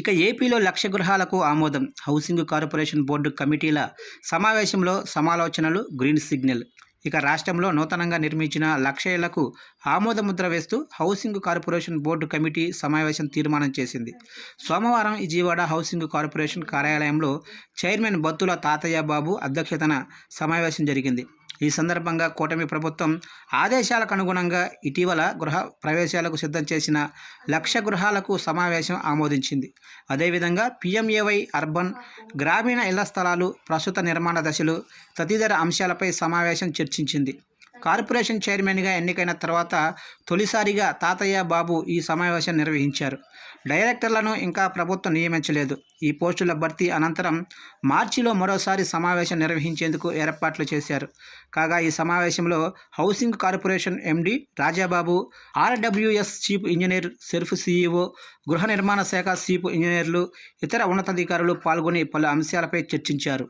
ఇక ఏపీలో లక్ష గృహాలకు ఆమోదం. హౌసింగ్ కార్పొరేషన్ బోర్డు కమిటీల సమావేశంలో సమాలోచనలు గ్రీన్ సిగ్నల్. ఇక రాష్ట్రంలో నూతనంగా నిర్మించిన లక్ష ఇళ్ళకు ఆమోదముద్ర వేస్తూ హౌసింగ్ కార్పొరేషన్ బోర్డు కమిటీ సమావేశం తీర్మానం చేసింది. సోమవారం విజయవాడ హౌసింగ్ కార్పొరేషన్ కార్యాలయంలో చైర్మన్ బత్తుల తాతయ్య బాబు అధ్యక్షతన సమావేశం జరిగింది. ఈ సందర్భంగా కూటమి ప్రభుత్వం ఆదేశాలకు అనుగుణంగా ఇటీవల గృహ ప్రవేశాలకు సిద్ధం చేసిన లక్ష గృహాలకు సమావేశం ఆమోదించింది. అదేవిధంగా పిఎంఏవై అర్బన్ గ్రామీణ ఇళ్ళ స్థలాలు ప్రస్తుత నిర్మాణ దశలు తదితర అంశాలపై సమావేశం చర్చించింది. కార్పొరేషన్ చైర్మన్గా ఎన్నికైన తర్వాత తొలిసారిగా తాతయ్య బాబు ఈ సమావేశం నిర్వహించారు. డైరెక్టర్లను ఇంకా ప్రభుత్వం నియమించలేదు. ఈ పోస్టుల భర్తీ అనంతరం మార్చిలో మరోసారి సమావేశం నిర్వహించేందుకు ఏర్పాట్లు చేశారు. కాగా ఈ సమావేశంలో housing corporation MD Rajababu RWS chief engineer SERP CEO గృహ నిర్మాణ శాఖ చీఫ్ ఇంజనీర్లు ఇతర ఉన్నతాధికారులు పాల్గొని పలు అంశాలపై చర్చించారు.